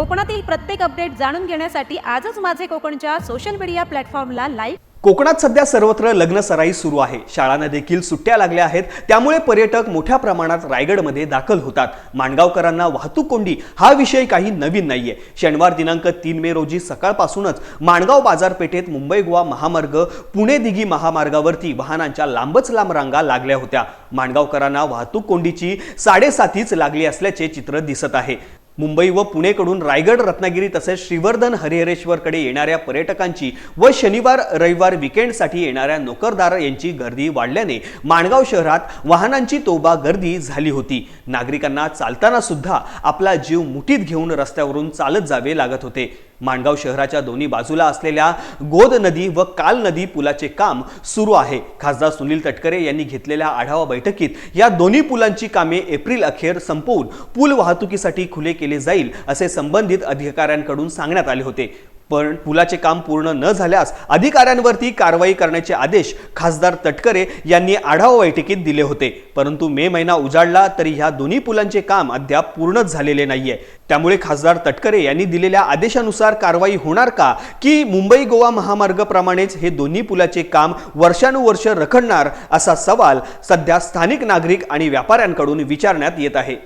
कोकणातील प्रत्येक अपडेट जाणून घेण्यासाठी आजच माझे कोकणच्या सोशल मीडिया प्लॅटफॉर्मला लाईक कोकणात सध्या सर्वत्र लग्न सराई सुरू आहे. शाळांना देखील सुट्ट्या लागल्या आहेत. त्यामुळे पर्यटक मोठ्या प्रमाणात रायगडमध्ये दाखल होतात. माणगावकरांना वाहतूक कोंडी हा विषय काही नवीन नाहीये. शनिवार दिनांक तीन मे रोजी सकाळपासूनच माणगाव बाजारपेठेत मुंबई गोवा महामार्ग पुणे दिघी महामार्गावरती वाहनांच्या लांबच लांब रांगा लागल्या होत्या. माणगावकरांना वाहतूक कोंडीची साडेसातीच लागली असल्याचे चित्र दिसत आहे. मुंबई व पुणेकडून रायगड रत्नागिरी तसेच श्रीवर्धन हरिहरेश्वरकडे येणाऱ्या पर्यटकांची व शनिवार रविवार विकेंडसाठी येणाऱ्या नोकरदार यांची गर्दी वाढल्याने माणगाव शहरात वाहनांची तोबा गर्दी झाली होती. नागरिकांना चालताना सुद्धा आपला जीव मुठीत घेऊन रस्त्यावरून चालत जावे लागत होते. माणगाव शहराच्या दोन्ही बाजूला असलेल्या गोद नदी व काल नदी पुलाचे काम सुरू आहे. खासदार सुनील तटकरे यांनी घेतलेल्या आढावा बैठकीत या दोन्ही पुलांची कामे एप्रिल अखेर संपवून पूल वाहतुकीसाठी खुले केले जाईल असे संबंधित अधिकाऱ्यांकडून सांगण्यात आले होते. पण पुलाचे काम पूर्ण न झाल्यास अधिकाऱ्यांवरती कारवाई करण्याचे आदेश खासदार तटकरे यांनी आढावा बैठकीत दिले होते. परंतु मे महिना उजाडला तरी ह्या दोन्ही पुलांचे काम अद्याप पूर्णच झालेले नाहीये. त्यामुळे खासदार तटकरे यांनी दिलेल्या आदेशानुसार कारवाई होणार का की मुंबई गोवा महामार्गप्रमाणेच हे दोन्ही पुलाचे काम वर्षानुवर्ष रखडणार असा सवाल सध्या स्थानिक नागरिक आणि व्यापाऱ्यांकडून विचारण्यात येत आहे.